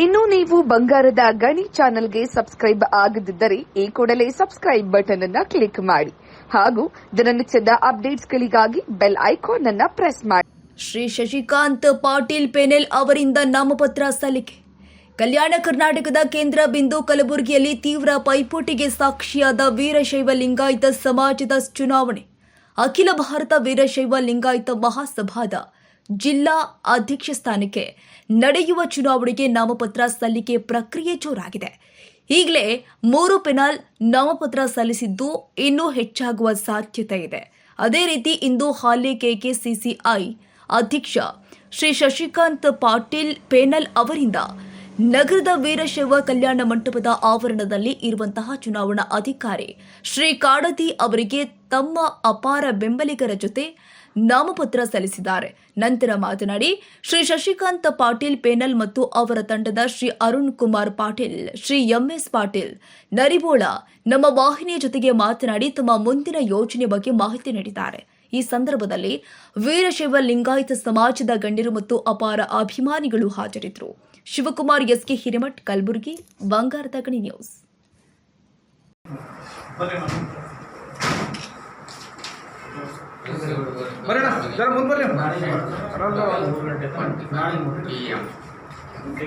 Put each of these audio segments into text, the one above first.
ಇನ್ನು ನೀವು ಬಂಗಾರದ ಗಣಿ ಚಾನೆಲ್ಗೆ ಸಬ್ಸ್ಕ್ರೈಬ್ ಆಗದಿದ್ದರೆ ಈ ಕೂಡಲೇ ಸಬ್ಸ್ಕ್ರೈಬ್ ಬಟನ್ ಅನ್ನ ಕ್ಲಿಕ್ ಮಾಡಿ. ಹಾಗೂ ದಿನನಿತ್ಯದ ಅಪ್ಡೇಟ್ಸ್ಗಳಿಗಾಗಿ ಬೆಲ್ ಐಕಾನ್ ಅನ್ನ ಪ್ರೆಸ್ ಮಾಡಿ. ಶ್ರೀ ಶಶಿಕಾಂತ್ ಪಾಟೀಲ್ ಪೆನೆಲ್ ಅವರಿಂದ ನಾಮಪತ್ರ ಸಲ್ಲಿಕೆ. ಕಲ್ಯಾಣ ಕರ್ನಾಟಕದ ಕೇಂದ್ರ ಬಿಂದು ಕಲಬುರಗಿಯಲ್ಲಿ ತೀವ್ರ ಪೈಪೋಟಿಗೆ ಸಾಕ್ಷಿಯಾದ ವೀರಶೈವ ಲಿಂಗಾಯತ ಸಮಾಜದ ಚುನಾವಣೆ. ಅಖಿಲ ಭಾರತ ವೀರಶೈವ ಲಿಂಗಾಯತ ಮಹಾಸಭಾದ ಜಿಲ್ಲಾ ಅಧ್ಯಕ್ಷ ಸ್ಥಾನಕ್ಕೆ ನಡೆಯುವ ಚುನಾವಣೆಗೆ ನಾಮಪತ್ರ ಸಲ್ಲಿಕೆ ಪ್ರಕ್ರಿಯೆ ಜೋರಾಗಿದೆ. ಈಗಲೇ ಮೂರು ಪೆನಾಲ್ ನಾಮಪತ್ರ ಸಲ್ಲಿಸಿದ್ದು ಇನ್ನೂ ಹೆಚ್ಚಾಗುವ ಸಾಧ್ಯತೆ ಇದೆ. ಅದೇ ರೀತಿ ಇಂದು ಹಾಲಿ ಕೆಕೆಸಿಸಿಐ ಅಧ್ಯಕ್ಷ ಶ್ರೀ ಶಶಿಕಾಂತ್ ಪಾಟೀಲ್ ಪೇನಲ್ ಅವರಿಂದ ನಗರದ ವೀರಶೈವ ಕಲ್ಯಾಣ ಮಂಟಪದ ಆವರಣದಲ್ಲಿ ಇರುವಂತಹ ಚುನಾವಣಾ ಅಧಿಕಾರಿ ಶ್ರೀ ಕಾಡತಿ ಅವರಿಗೆ ತಮ್ಮ ಅಪಾರ ಬೆಂಬಲಿಗರ ಜೊತೆ ನಾಮಪತ್ರ ಸಲ್ಲಿಸಿದ್ದಾರೆ. ನಂತರ ಮಾತನಾಡಿ, ಶ್ರೀ ಶಶಿಕಾಂತ್ ಪಾಟೀಲ್ ಪೇನಲ್ ಮತ್ತು ಅವರ ತಂಡದ ಶ್ರೀ ಅರುಣ್ ಕುಮಾರ್ ಪಾಟೀಲ್, ಶ್ರೀ ಎಂಎಸ್ ಪಾಟೀಲ್, ನರಿಬೋಳ ನಮ್ಮ ವಾಹಿನಿಯ ಜೊತೆಗೆ ಮಾತನಾಡಿ ತಮ್ಮ ಮುಂದಿನ ಯೋಜನೆ ಬಗ್ಗೆ ಮಾಹಿತಿ ನೀಡಿದ್ದಾರೆ. ಈ ಸಂದರ್ಭದಲ್ಲಿ ವೀರಶೈವ ಲಿಂಗಾಯತ ಸಮಾಜದ ಗಣ್ಯರು ಮತ್ತು ಅಪಾರ ಅಭಿಮಾನಿಗಳು ಹಾಜರಿದ್ದರು. ಶಿವಕುಮಾರ್ ಎಸ್ಕೆ ಹಿರೇಮಠ್, ಕಲಬುರಗಿ ಬಂಗಾರದ ಗಣಿ ನ್ಯೂಸ್. ಬರೋಣ ಜರ ಮುಂದೆ ಬರ್ಲಿ. ಯಾವುದೇ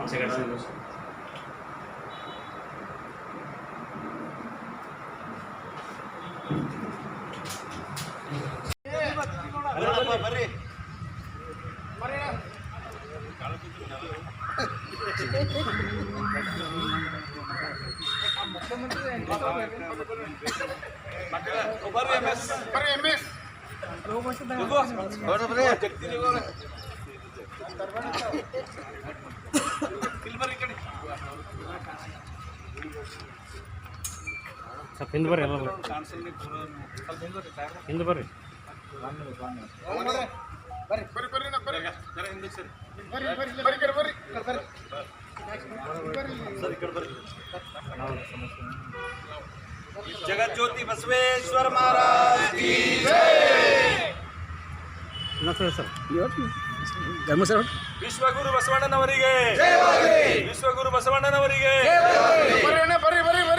Muchas gracias. ಬರ್ರಿ ಸ್ವಲ್ಪ ಹಿಂದೆ ಬರ್ರಿ ಎಲ್ಲ ಹಿಂದೆ ಬರ್ರಿ ಜಗಜ್ಯೋತಿ ಬಸವೇಶ್ವರ ಮಹಾರಾಜ್ ಕಿ ಇನ್ನೊಂದು ಸರ್ ಧರ್ಮ ಸರ್ ವಿಶ್ವಗುರು ಬಸವಣ್ಣನವರಿಗೆ ವಿಶ್ವಗುರು ಬಸವಣ್ಣನವರಿಗೆ ಬರ್ರಿ ಬರ್ರಿ ಬರ್ರಿ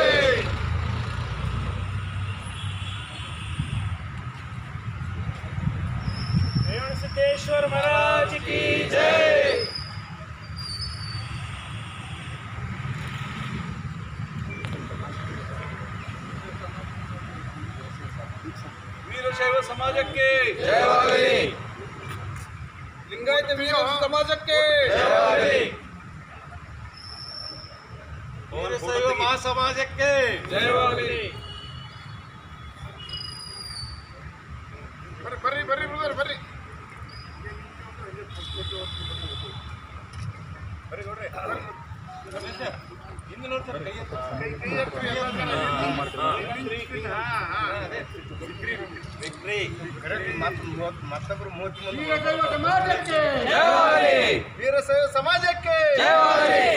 समाज के। जय वाली ಮತ್ತೊಬ್ರು ಮೂವತ್ತ್ ಮುಂದೆ ವೀರಶೈವ ಸಮಾಜಕ್ಕೆ! ವೀರಶೈವ ಸಮಾಜಕ್ಕೆ!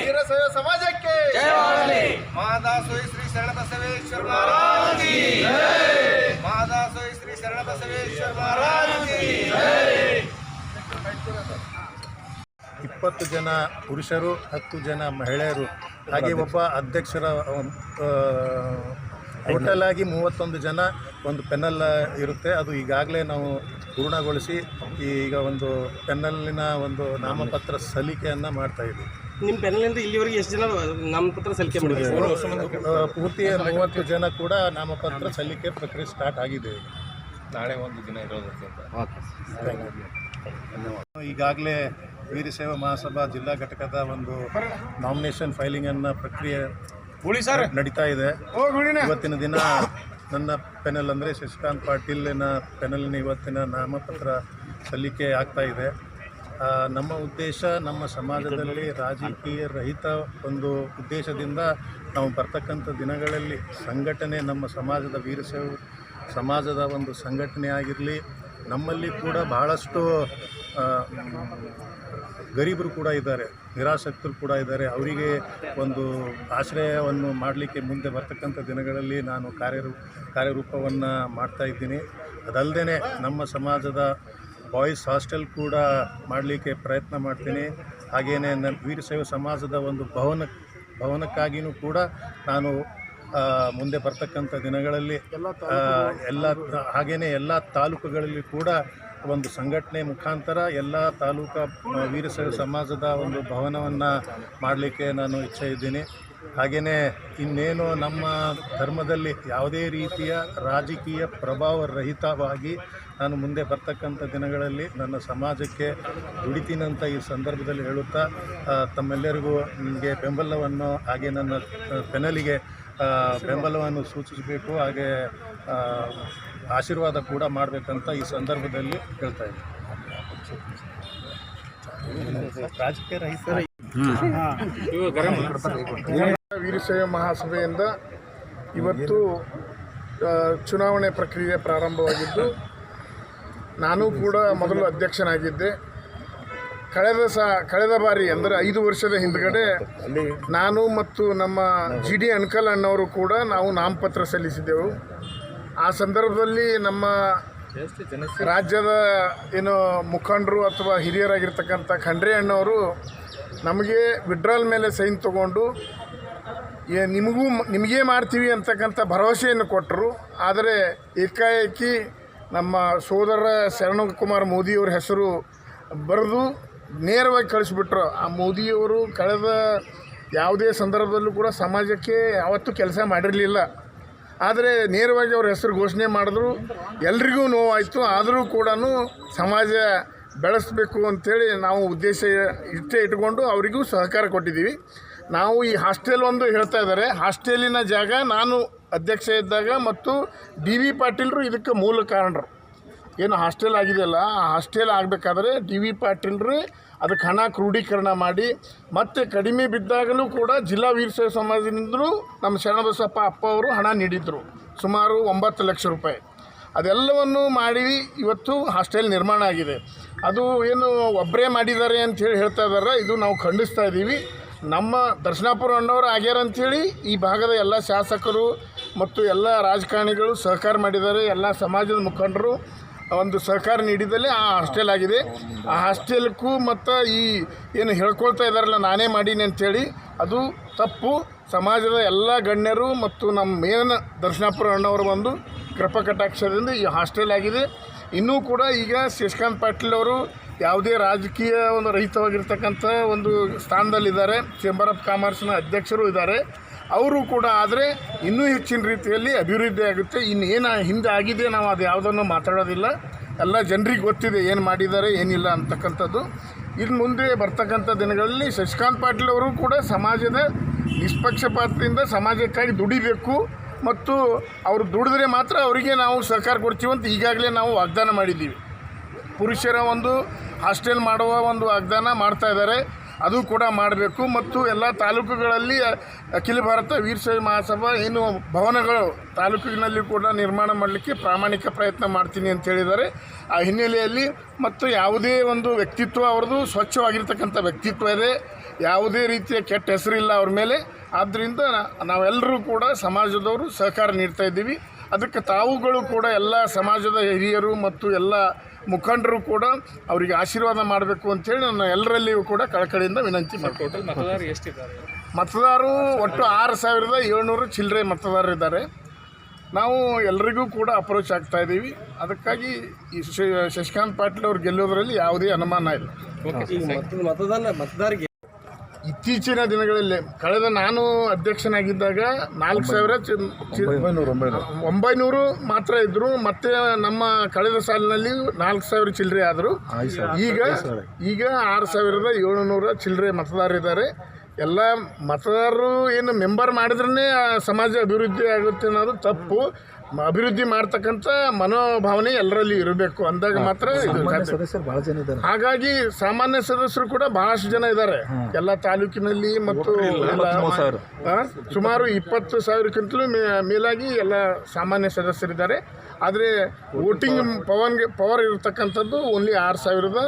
ವೀರಶೈವ ಸಮಾಜಕ್ಕೆ! ಮಹಾದಾಸೋಹಿ ಶ್ರೀ ಶರಣ ಸವೇಶ್ವರ ಮಹಾರಾಜ್ ಮಹಾದಾಸೋಯಿ ಶ್ರೀ ಶರಣ ಸವೇಶ್ವರ ಮಹಾರಾಜ್ ಇಪ್ಪತ್ತು ಜನ ಪುರುಷರು ಹತ್ತು ಜನ ಮಹಿಳೆಯರು ಹಾಗೆ ಒಬ್ಬ ಅಧ್ಯಕ್ಷರ ಟೋಟಲ್ ಆಗಿ ಮೂವತ್ತೊಂದು ಜನ ಒಂದು ಪೆನಲ್ ಇರುತ್ತೆ. ಅದು ಈಗಾಗಲೇ ನಾವು ಪೂರ್ಣಗೊಳಿಸಿ ಈಗ ಒಂದು ಪೆನ್ನಲ್ಲಿನ ಒಂದು ನಾಮಪತ್ರ ಸಲ್ಲಿಕೆಯನ್ನು ಮಾಡ್ತಾ ಇದ್ದೀವಿ. ನಿಮ್ಮ ಪೆನ್ನಲಿಂದ ಇಲ್ಲಿವರೆಗೆ ಎಷ್ಟು ಜನ ನಾಮಪತ್ರ ಸಲ್ಲಿಕೆ ಮಾಡಿದ್ದೀವಿ ಪೂರ್ತಿ ಮೂವತ್ತು ಜನ ಕೂಡ ನಾಮಪತ್ರ ಸಲ್ಲಿಕೆ ಪ್ರಕ್ರಿಯೆ ಸ್ಟಾರ್ಟ್ ಆಗಿದೆ. ನಾಳೆ ಒಂದು ದಿನ ಇರೋದಕ್ಕಿಂತ ಈಗಾಗಲೇ ವೀರಶೈವ ಮಹಾಸಭಾ ಜಿಲ್ಲಾ ಘಟಕದ ಒಂದು ನಾಮಿನೇಷನ್ ಫೈಲಿಂಗನ್ನು ಪ್ರಕ್ರಿಯೆ ನಡೀತಾ ಇದೆ. ಇವತ್ತಿನ ದಿನ ನನ್ನ ಪೆನಲ್ ಅಂದರೆ ಶಶಿಕಾಂತ್ ಪಾಟೀಲಿನ ಪೆನಲಿನ ಇವತ್ತಿನ ನಾಮಪತ್ರ ಸಲ್ಲಿಕೆ ಆಗ್ತಾ ಇದೆ. ನಮ್ಮ ಉದ್ದೇಶ ನಮ್ಮ ಸಮಾಜದಲ್ಲಿ ರಾಜಕೀಯ ರಹಿತ ಒಂದು ಉದ್ದೇಶದಿಂದ ನಾವು ಬರ್ತಕ್ಕಂಥ ದಿನಗಳಲ್ಲಿ ಸಂಘಟನೆ ನಮ್ಮ ಸಮಾಜದ ವೀರಶೈವ ಸಮಾಜದ ಒಂದು ಸಂಘಟನೆ ಆಗಿರಲಿ ನಮ್ಮಲ್ಲಿ ಕೂಡ ಬಹಳಷ್ಟು ಗರೀಬರು ಕೂಡ ಇದ್ದಾರೆ, ನಿರಾಸಕ್ತರು ಕೂಡ ಇದ್ದಾರೆ. ಅವರಿಗೆ ಒಂದು ಆಶ್ರಯವನ್ನು ಮಾಡಲಿಕ್ಕೆ ಮುಂದೆ ಬರ್ತಕ್ಕಂಥ ದಿನಗಳಲ್ಲಿ ನಾನು ಕಾರ್ಯರೂ, ಕಾರ್ಯರೂಪವನ್ನು ಮಾಡ್ತಾ ಇದ್ದೀನಿ. ಅದಲ್ಲದೆ ನಮ್ಮ ಸಮಾಜದ ಬಾಯ್ಸ್ ಹಾಸ್ಟೆಲ್ ಕೂಡ ಮಾಡಲಿಕ್ಕೆ ಪ್ರಯತ್ನ ಮಾಡ್ತೀನಿ. ಹಾಗೆಯೇ ನನ್ನ ವೀರಶೈವ ಸಮಾಜದ ಒಂದು ಭವನ ಭವನಕ್ಕಾಗಿಯೂ ಕೂಡ ನಾನು ಮುಂದೆ ಬರ್ತಕ್ಕಂಥ ದಿನಗಳಲ್ಲಿ ಎಲ್ಲ ಹಾಗೆಯೇ ಎಲ್ಲ ತಾಲೂಕುಗಳಲ್ಲಿ ಕೂಡ ಒಂದು ಸಂಘಟನೆ ಮುಖಾಂತರ ಎಲ್ಲ ತಾಲೂಕು ವೀರಶೈವ ಸಮಾಜದ ಒಂದು ಭವನವನ್ನು ಮಾಡಲಿಕ್ಕೆ ನಾನು ಇಚ್ಛೆ ಇದ್ದೀನಿ. ಹಾಗೆಯೇ ಇನ್ನೇನು ನಮ್ಮ ಧರ್ಮದಲ್ಲಿ ಯಾವುದೇ ರೀತಿಯ ರಾಜಕೀಯ ಪ್ರಭಾವ ರಹಿತವಾಗಿ ನಾನು ಮುಂದೆ ಬರ್ತಕ್ಕಂಥ ದಿನಗಳಲ್ಲಿ ನನ್ನ ಸಮಾಜಕ್ಕೆ ದುಡಿತೀನಂತ ಈ ಸಂದರ್ಭದಲ್ಲಿ ಹೇಳುತ್ತಾ ತಮ್ಮೆಲ್ಲರಿಗೂ ನಿಮಗೆ ಬೆಂಬಲವನ್ನು ಹಾಗೆ ನನ್ನ ಪೆನಲಿಗೆ ಬೆಂಬಲವನ್ನು ಸೂಚಿಸಬೇಕು ಹಾಗೆ ಆಶೀರ್ವಾದ ಕೂಡ ಮಾಡಬೇಕಂತ ಈ ಸಂದರ್ಭದಲ್ಲಿ ಹೇಳ್ತಾ ಇದ್ದೀನಿ. ವೀರಶೈವ ಮಹಾಸಭೆಯಿಂದ ಇವತ್ತು ಚುನಾವಣೆ ಪ್ರಕ್ರಿಯೆ ಪ್ರಾರಂಭವಾಗಿದ್ದು ನಾನು ಕೂಡ ಮೊದಲು ಅಧ್ಯಕ್ಷನಾಗಿದ್ದೆ. ಕಳೆದ ಸ ಕಳೆದ ಬಾರಿ ಅಂದರೆ ಐದು ವರ್ಷದ ಹಿಂದ್ಗಡೆ ನಾನು ಮತ್ತು ನಮ್ಮ ಜಿ ಡಿ ಅನ್ಕಲ್ ಅಣ್ಣವರು ಕೂಡ ನಾವು ನಾಮಪತ್ರ ಸಲ್ಲಿಸಿದ್ದೆವು. ಆ ಸಂದರ್ಭದಲ್ಲಿ ನಮ್ಮ ರಾಜ್ಯದ ಏನು ಮುಖಂಡರು ಅಥವಾ ಹಿರಿಯರಾಗಿರ್ತಕ್ಕಂಥ ಖಂಡ್ರೆ ಅಣ್ಣವರು ನಮಗೆ ವಿಡ್ರಾಲ್ ಮೇಲೆ ಸೈನ್ ತಗೊಂಡು ಏ ನಿಮಗೂ ನಿಮಗೇ ಮಾಡ್ತೀವಿ ಅಂತಕ್ಕಂಥ ಭರವಸೆಯನ್ನು ಕೊಟ್ಟರು. ಆದರೆ ಏಕಾಏಕಿ ನಮ್ಮ ಸೋದರ ಶರಣಕುಮಾರ್ ಮೋದಿಯವ್ರ ಹೆಸರು ಬರೆದು ನೇರವಾಗಿ ಕಳಿಸ್ಬಿಟ್ರು. ಆ ಮೋದಿಯವರು ಕಳೆದ ಯಾವುದೇ ಸಂದರ್ಭದಲ್ಲೂ ಕೂಡ ಸಮಾಜಕ್ಕೆ ಯಾವತ್ತೂ ಕೆಲಸ ಮಾಡಿರಲಿಲ್ಲ. ಆದರೆ ನೇರವಾಗಿ ಅವ್ರ ಹೆಸರು ಘೋಷಣೆ ಮಾಡಿದ್ರು. ಎಲ್ರಿಗೂ ನೋವಾಯಿತು. ಆದರೂ ಕೂಡ ಸಮಾಜ ಬೆಳೆಸಬೇಕು ಅಂಥೇಳಿ ನಾವು ಉದ್ದೇಶ ಇಷ್ಟೇ ಇಟ್ಕೊಂಡು ಅವರಿಗೂ ಸಹಕಾರ ಕೊಟ್ಟಿದ್ದೀವಿ. ನಾವು ಈ ಹಾಸ್ಟೆಲ್ ಒಂದು ಹೇಳ್ತಾ ಇದ್ದಾರೆ. ಹಾಸ್ಟೆಲಿನ ಜಾಗ ನಾನು ಅಧ್ಯಕ್ಷ ಇದ್ದಾಗ ಮತ್ತು ಡಿ ವಿ ಪಾಟೀಲ್ರು ಇದಕ್ಕೆ ಮೂಲ ಕಾರಣರು. ಏನು ಹಾಸ್ಟೆಲ್ ಆಗಿದೆಯಲ್ಲ, ಆ ಹಾಸ್ಟೆಲ್ ಆಗಬೇಕಾದ್ರೆ ಡಿ ವಿ ಪಾಟೀಲ್ರಿ ಅದಕ್ಕೆ ಹಣ ಕ್ರೋಢೀಕರಣ ಮಾಡಿ, ಮತ್ತು ಕಡಿಮೆ ಬಿದ್ದಾಗಲೂ ಕೂಡ ಜಿಲ್ಲಾ ವೀರಶೈವ ಸಮಾಜದಿಂದಲೂ ನಮ್ಮ ಶರಣಬಸಪ್ಪ ಅಪ್ಪ ಅವರು ಹಣ ನೀಡಿದರು, ಸುಮಾರು ಒಂಬತ್ತು ಲಕ್ಷ ರೂಪಾಯಿ. ಅದೆಲ್ಲವನ್ನು ಮಾಡಿ ಇವತ್ತು ಹಾಸ್ಟೆಲ್ ನಿರ್ಮಾಣ ಆಗಿದೆ. ಅದು ಏನು ಒಬ್ಬರೇ ಮಾಡಿದ್ದಾರೆ ಅಂಥೇಳಿ ಹೇಳ್ತಾ ಇದ್ದಾರೆ, ಇದು ನಾವು ಖಂಡಿಸ್ತಾ ಇದ್ದೀವಿ. ನಮ್ಮ ದರ್ಶನಾಪುರ ಅಣ್ಣವರು ಆಗ್ಯಾರ ಅಂಥೇಳಿ ಈ ಭಾಗದ ಎಲ್ಲ ಶಾಸಕರು ಮತ್ತು ಎಲ್ಲ ರಾಜಕಾರಣಿಗಳು ಸಹಕಾರ ಮಾಡಿದ್ದಾರೆ, ಎಲ್ಲ ಸಮಾಜದ ಮುಖಂಡರು. ಒಂದು ಸಹಕಾರ ನೀಡಿದಲ್ಲಿ ಆ ಹಾಸ್ಟೆಲ್ ಆಗಿದೆ. ಆ ಹಾಸ್ಟೆಲ್ಗೂ ಮತ್ತು ಈ ಏನು ಹೇಳ್ಕೊಳ್ತಾ ಇದ್ದಾರಲ್ಲ ನಾನೇ ಮಾಡೀನಿ ಅಂಥೇಳಿ ಅದು ತಪ್ಪು. ಸಮಾಜದ ಎಲ್ಲ ಗಣ್ಯರು ಮತ್ತು ನಮ್ಮ ಮೇನ್ ದರ್ಶನಾಪುರ ಅಣ್ಣವರು ಬಂದು ಕೃಪಾ ಕಟಾಕ್ಷದಿಂದ ಈ ಹಾಸ್ಟೆಲ್ ಆಗಿದೆ. ಇನ್ನೂ ಕೂಡ ಈಗ ಶಶಿಕಾಂತ್ ಪಾಟೀಲ್ ಅವರು ಯಾವುದೇ ರಾಜಕೀಯ ಒಂದು ರಹಿತವಾಗಿರ್ತಕ್ಕಂಥ ಒಂದು ಸ್ಥಾನದಲ್ಲಿದ್ದಾರೆ. ಚೇಂಬರ್ ಆಫ್ ಕಾಮರ್ಸ್ನ ಅಧ್ಯಕ್ಷರು ಇದ್ದಾರೆ. ಅವರು ಕೂಡ ಆದರೆ ಇನ್ನೂ ಹೆಚ್ಚಿನ ರೀತಿಯಲ್ಲಿ ಅಭಿವೃದ್ಧಿ ಆಗುತ್ತೆ. ಇನ್ನು ಏನು ಹಿಂದೆ ಆಗಿದೆ ನಾವು ಅದು ಯಾವುದನ್ನು ಮಾತಾಡೋದಿಲ್ಲ. ಎಲ್ಲ ಜನರಿಗೆ ಗೊತ್ತಿದೆ ಏನು ಮಾಡಿದ್ದಾರೆ, ಏನಿಲ್ಲ ಅಂತಕ್ಕಂಥದ್ದು. ಇನ್ನು ಮುಂದೆ ಬರ್ತಕ್ಕಂಥ ದಿನಗಳಲ್ಲಿ ಶಶಿಕಾಂತ್ ಪಾಟೀಲ್ ಅವರು ಕೂಡ ಸಮಾಜದ ನಿಷ್ಪಕ್ಷಪಾತದಿಂದ ಸಮಾಜಕ್ಕಾಗಿ ದುಡಿಬೇಕು ಮತ್ತು ಅವರು ದುಡಿದ್ರೆ ಮಾತ್ರ ಅವರಿಗೆ ನಾವು ಸಹಕಾರ ಅಂತ ಈಗಾಗಲೇ ನಾವು ವಾಗ್ದಾನ ಮಾಡಿದ್ದೀವಿ. ಪುರುಷರ ಒಂದು ಹಾಸ್ಟೆಲ್ ಮಾಡುವ ಒಂದು ವಾಗ್ದಾನ ಮಾಡ್ತಾ ಇದ್ದಾರೆ. ಅದು ಕೂಡ ಮಾಡಬೇಕು. ಮತ್ತು ಎಲ್ಲ ತಾಲೂಕುಗಳಲ್ಲಿ ಅಖಿಲ ಭಾರತ ವೀರಶೈವ ಮಹಾಸಭಾ ಏನು ಭವನಗಳು ತಾಲೂಕಿನಲ್ಲಿ ಕೂಡ ನಿರ್ಮಾಣ ಮಾಡಲಿಕ್ಕೆ ಪ್ರಾಮಾಣಿಕ ಪ್ರಯತ್ನ ಮಾಡ್ತೀನಿ ಅಂತ ಹೇಳಿದ್ದಾರೆ. ಆ ಹಿನ್ನೆಲೆಯಲ್ಲಿ ಮತ್ತು ಯಾವುದೇ ಒಂದು ವ್ಯಕ್ತಿತ್ವ ಅವ್ರದ್ದು ಸ್ವಚ್ಛವಾಗಿರ್ತಕ್ಕಂಥ ವ್ಯಕ್ತಿತ್ವ ಇದೆ. ಯಾವುದೇ ರೀತಿಯ ಕೆಟ್ಟ ಹೆಸರಿಲ್ಲ ಅವ್ರ ಮೇಲೆ. ಆದ್ದರಿಂದ ನಾವೆಲ್ಲರೂ ಕೂಡ ಸಮಾಜದವರು ಸಹಕಾರ ನೀಡ್ತಾ ಇದ್ದೀವಿ. ಅದಕ್ಕೆ ತಾವುಗಳು ಕೂಡ ಎಲ್ಲ ಸಮಾಜದ ಹಿರಿಯರು ಮತ್ತು ಎಲ್ಲ ಮುಖಂಡರು ಕೂಡ ಅವರಿಗೆ ಆಶೀರ್ವಾದ ಮಾಡಬೇಕು ಅಂತೇಳಿ ನಾನು ಎಲ್ಲರಲ್ಲಿಯೂ ಕೂಡ ಕಳಕಳಿಯಿಂದ ವಿನಂತಿ ಮಾಡ್ತೀನಿ. ಮತದಾರರು ಎಷ್ಟಿದ್ದಾರೆ? ಮತದಾರರು ಒಟ್ಟು ಆರು ಸಾವಿರದ ಏಳ್ನೂರು ಚಿಲ್ಲರೆ ಮತದಾರರಿದ್ದಾರೆ. ನಾವು ಎಲ್ಲರಿಗೂ ಕೂಡ ಅಪ್ರೋಚ್ ಆಗ್ತಾ ಇದ್ದೀವಿ. ಅದಕ್ಕಾಗಿ ಈ ಶ- ಶಶಿಕಾಂತ್ ಪಾಟೀಲ್ ಅವ್ರು ಗೆಲ್ಲೋದ್ರಲ್ಲಿ ಯಾವುದೇ ಅನುಮಾನ ಇಲ್ಲ. ಮತದಾನ ಮತದಾರರಿಗೆ ಇತ್ತೀಚಿನ ದಿನಗಳಲ್ಲಿ ಕಳೆದ ನಾನು ಅಧ್ಯಕ್ಷನಾಗಿದ್ದಾಗ ನಾಲ್ಕು ಸಾವಿರ ಚಿ- ಚಿ- ಒಂಬೈನೂರು ಮಾತ್ರ ಇದ್ರು. ಮತ್ತೆ ನಮ್ಮ ಕಳೆದ ಸಾಲಿನಲ್ಲಿ ನಾಲ್ಕು ಸಾವಿರ ಚಿಲ್ಲರೆ ಆದರು. ಈಗ ಈಗ ಆರು ಸಾವಿರದ ಏಳುನೂರ ಚಿಲ್ಲರೆ ಮತದಾರರಿದ್ದಾರೆ. ಎಲ್ಲ ಮತದಾರರು ಏನು ಮೆಂಬರ್ ಮಾಡಿದ್ರೇ ಸಮಾಜ ಅಭಿವೃದ್ಧಿ ಆಗುತ್ತೆ ಅನ್ನೋದು ತಪ್ಪು. ಅಭಿವೃದ್ಧಿ ಮಾಡ್ತಕ್ಕಂಥ ಮನೋಭಾವನೆ ಎಲ್ಲರಲ್ಲಿ ಇರಬೇಕು ಅಂದಾಗ ಮಾತ್ರ ಬಹಳ ಜನ ಇದ್ದಾರೆ. ಹಾಗಾಗಿ ಸಾಮಾನ್ಯ ಸದಸ್ಯರು ಕೂಡ ಬಹಳಷ್ಟು ಜನ ಇದ್ದಾರೆ. ಎಲ್ಲ ತಾಲೂಕಿನಲ್ಲಿ ಮತ್ತು ಸುಮಾರು ಇಪ್ಪತ್ತು ಸಾವಿರಕ್ಕಿಂತಲೂ ಮೇ- ಮೇಲಾಗಿ ಎಲ್ಲ ಸಾಮಾನ್ಯ ಸದಸ್ಯರಿದ್ದಾರೆ. ಆದರೆ ವೋಟಿಂಗ್ ಪವನ್ಗೆ ಪವರ್ ಇರತಕ್ಕಂಥದ್ದು ಓನ್ಲಿ ಆರು ಸಾವಿರದ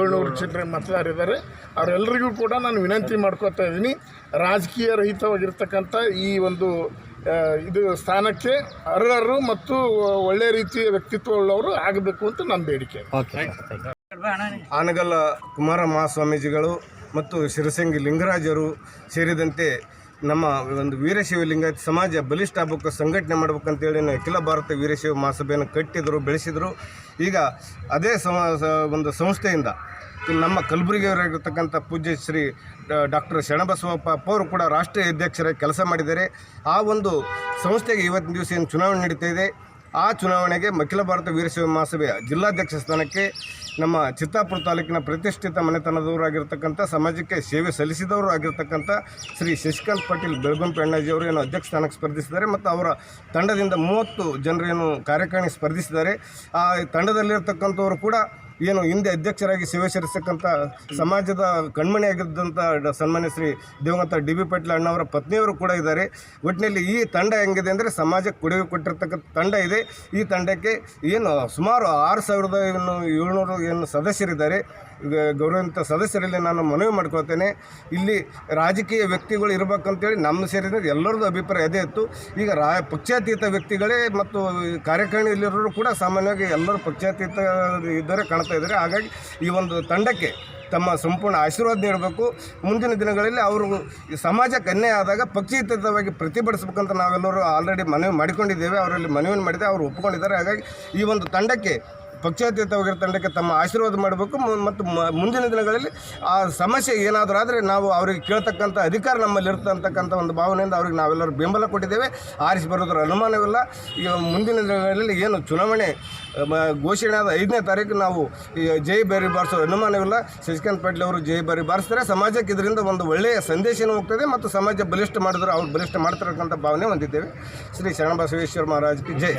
ಏಳ್ನೂರು ಚಿಲ್ಲರೆ ಮತದಾರರಿದ್ದಾರೆ ಅವರೆಲ್ಲರಿಗೂ ಕೂಡ ನಾನು ವಿನಂತಿ ಮಾಡ್ಕೋತಾ ಇದ್ದೀನಿ. ರಾಜಕೀಯ ರಹಿತವಾಗಿರ್ತಕ್ಕಂಥ ಈ ಒಂದು ಇದು ಸ್ಥಾನಕ್ಕೆ ಅರ್ಹರು ಮತ್ತು ಒಳ್ಳೆಯ ರೀತಿಯ ವ್ಯಕ್ತಿತ್ವ ಉಳ್ಳವರು ಆಗಬೇಕು ಅಂತ ನನ್ನ ಬೇಡಿಕೆ. ಆನಗಲ್ಲ ಕುಮಾರ ಮಹಾಸ್ವಾಮೀಜಿಗಳು ಮತ್ತು ಶಿರಸಂಗಿ ಲಿಂಗರಾಜರು ಸೇರಿದಂತೆ ನಮ್ಮ ಒಂದು ವೀರಶೈವ ಲಿಂಗಾಯತ ಸಮಾಜ ಬಲಿಷ್ಠ ಆಗ್ಬೇಕು ಸಂಘಟನೆ ಮಾಡ್ಬೇಕಂತೇಳಿ ಅಖಿಲ ಭಾರತ ವೀರಶೈವ ಮಹಾಸಭೆಯನ್ನು ಕಟ್ಟಿದರು, ಬೆಳೆಸಿದರು. ಈಗ ಅದೇ ಒಂದು ಸಂಸ್ಥೆಯಿಂದ ನಮ್ಮ ಕಲಬುರಗಿಯವರಾಗಿರ್ತಕ್ಕಂಥ ಪೂಜ್ಯ ಶ್ರೀ ಡಾಕ್ಟರ್ ಶರಣಬಸವಪ್ಪ ಅವರು ಕೂಡ ರಾಷ್ಟ್ರೀಯ ಅಧ್ಯಕ್ಷರಾಗಿ ಕೆಲಸ ಮಾಡಿದ್ದಾರೆ. ಆ ಒಂದು ಸಂಸ್ಥೆಗೆ ಇವತ್ತಿನ ದಿವಸ ಏನು ಚುನಾವಣೆ ನಡೀತಾ ಇದೆ. ಆ ಚುನಾವಣೆಗೆ ಅಖಿಲ ಭಾರತ ವೀರಶೈವ ಮಹಾಸಭೆಯ ಜಿಲ್ಲಾಧ್ಯಕ್ಷ ಸ್ಥಾನಕ್ಕೆ ನಮ್ಮ ಚಿತ್ತಾಪುರ ತಾಲೂಕಿನ ಪ್ರತಿಷ್ಠಿತ ಮನೆತನದವರಾಗಿರ್ತಕ್ಕಂಥ ಸಮಾಜಕ್ಕೆ ಸೇವೆ ಸಲ್ಲಿಸಿದವರು ಆಗಿರ್ತಕ್ಕಂಥ ಶ್ರೀ ಶಶಿಕಾಂತ್ ಪಾಟೀಲ್ ಬೆಳಗುಂಪಿ ಅಣ್ಣಾಜಿಯವರು ಏನು ಅಧ್ಯಕ್ಷ ಸ್ಥಾನಕ್ಕೆ ಸ್ಪರ್ಧಿಸಿದ್ದಾರೆ ಮತ್ತು ಅವರ ತಂಡದಿಂದ ಮೂವತ್ತು ಜನರೇನು ಕಾರ್ಯಕಾರಿಣಿ ಸ್ಪರ್ಧಿಸಿದ್ದಾರೆ. ಆ ತಂಡದಲ್ಲಿರ್ತಕ್ಕಂಥವರು ಕೂಡ ಏನು ಹಿಂದೆ ಅಧ್ಯಕ್ಷರಾಗಿ ಸೇವೆ ಸಲ್ಲಿಸ್ತಕ್ಕಂಥ ಸಮಾಜದ ಕಣ್ಮಣಿಯಾಗಿದ್ದಂಥ ಸನ್ಮಾನ್ಯ ಶ್ರೀ ದಿವಂಗತ ಡಿ ಬಿ ಪಾಟೀಲ್ ಅಣ್ಣವರ ಪತ್ನಿಯವರು ಕೂಡ ಇದ್ದಾರೆ. ಒಟ್ಟಿನಲ್ಲಿ ಈ ತಂಡ ಹೆಂಗಿದೆ ಅಂದರೆ ಸಮಾಜಕ್ಕೆ ಕೊಡುಗೆ ಕೊಟ್ಟಿರ್ತಕ್ಕಂಥ ತಂಡ ಇದೆ. ಈ ತಂಡಕ್ಕೆ ಏನು ಸುಮಾರು ಆರು ಸಾವಿರದ ಏನು ಏಳ್ನೂರು ಏನು ಸದಸ್ಯರಿದ್ದಾರೆ. ಗ- ಗೌರವಾನ್ವಿತ ಸದಸ್ಯರಲ್ಲಿ ನಾನು ಮನವಿ ಮಾಡ್ಕೊಳ್ತೇನೆ. ಇಲ್ಲಿ ರಾಜಕೀಯ ವ್ಯಕ್ತಿಗಳು ಇರಬೇಕಂತೇಳಿ ನಮ್ಮ ಸೇರಿದ ಎಲ್ಲರದ್ದು ಅಭಿಪ್ರಾಯ ಅದೇ ಇತ್ತು. ಈಗ ರಾ, ಪಕ್ಷಾತೀತ ವ್ಯಕ್ತಿಗಳೇ ಮತ್ತು ಕಾರ್ಯಕಾರಿಣಿಯಲ್ಲಿರೋರು ಕೂಡ ಸಾಮಾನ್ಯವಾಗಿ ಎಲ್ಲರೂ ಪಕ್ಷಾತೀತ ಇದ್ದರೆ ಕಾಣ್ತಾ ಇದ್ದಾರೆ. ಹಾಗಾಗಿ ಈ ಒಂದು ತಂಡಕ್ಕೆ ತಮ್ಮ ಸಂಪೂರ್ಣ ಆಶೀರ್ವಾದ ನೀಡಬೇಕು. ಮುಂದಿನ ದಿನಗಳಲ್ಲಿ ಅವರು ಸಮಾಜಕ್ಕೆ ಅನ್ಯಾಯ ಆದಾಗ ಪಕ್ಷಿತವಾಗಿ ಪ್ರತಿಭಟಿಸಬೇಕಂತ ನಾವೆಲ್ಲರೂ ಆಲ್ರೆಡಿ ಮನವಿ ಮಾಡಿಕೊಂಡಿದ್ದೇವೆ. ಅವರಲ್ಲಿ ಮನವಿಯನ್ನು ಮಾಡಿದೆ. ಅವರು ಒಪ್ಪಿಕೊಂಡಿದ್ದಾರೆ. ಹಾಗಾಗಿ ಈ ಒಂದು ತಂಡಕ್ಕೆ ಪಕ್ಷಾತೀತವಾಗಿರೋ ತಂಡಕ್ಕೆ ತಮ್ಮ ಆಶೀರ್ವಾದ ಮಾಡಬೇಕು. ಮತ್ತು ಮುಂದಿನ ದಿನಗಳಲ್ಲಿ ಆ ಸಮಸ್ಯೆ ಏನಾದರೂ ಆದರೆ ನಾವು ಅವರಿಗೆ ಕೇಳ್ತಕ್ಕಂಥ ಅಧಿಕಾರ ನಮ್ಮಲ್ಲಿ ಇರುತ್ತೆ ಅಂತಕ್ಕಂಥ ಒಂದು ಭಾವನೆಯಿಂದ ಅವ್ರಿಗೆ ನಾವೆಲ್ಲರೂ ಬೆಂಬಲ ಕೊಟ್ಟಿದ್ದೇವೆ. ಆರಿಸಿ ಬರೋದ್ರ ಅನುಮಾನವಿಲ್ಲ. ಈಗ ಮುಂದಿನ ದಿನಗಳಲ್ಲಿ ಏನು ಚುನಾವಣೆ ಘೋಷಣೆ ಆದ ಐದನೇ ತಾರೀಕು ನಾವು ಜೈ ಬಾರಿ ಬಾರಿಸೋ ಅನುಮಾನವಿಲ್ಲ. ಶಶಿಕಾಂತ್ ಪಾಟೀಲ್ ಅವರು ಜೈ ಬಾರಿ ಬಾರಿಸ್ತಾರೆ. ಸಮಾಜಕ್ಕೆ ಇದರಿಂದ ಒಂದು ಒಳ್ಳೆಯ ಸಂದೇಶನೂ ಹೋಗ್ತದೆ ಮತ್ತು ಸಮಾಜ ಬಲಿಷ್ಠ ಮಾಡಿದ್ರೆ ಅವ್ರು ಬಲಿಷ್ಠ ಮಾಡ್ತಿರಕ್ಕಂಥ ಭಾವನೆ ಹೊಂದಿದ್ದೇವೆ. ಶ್ರೀ ಶರಣಬಸವೇಶ್ವರ ಮಹಾರಾಜ್ಗೆ ಜೈ.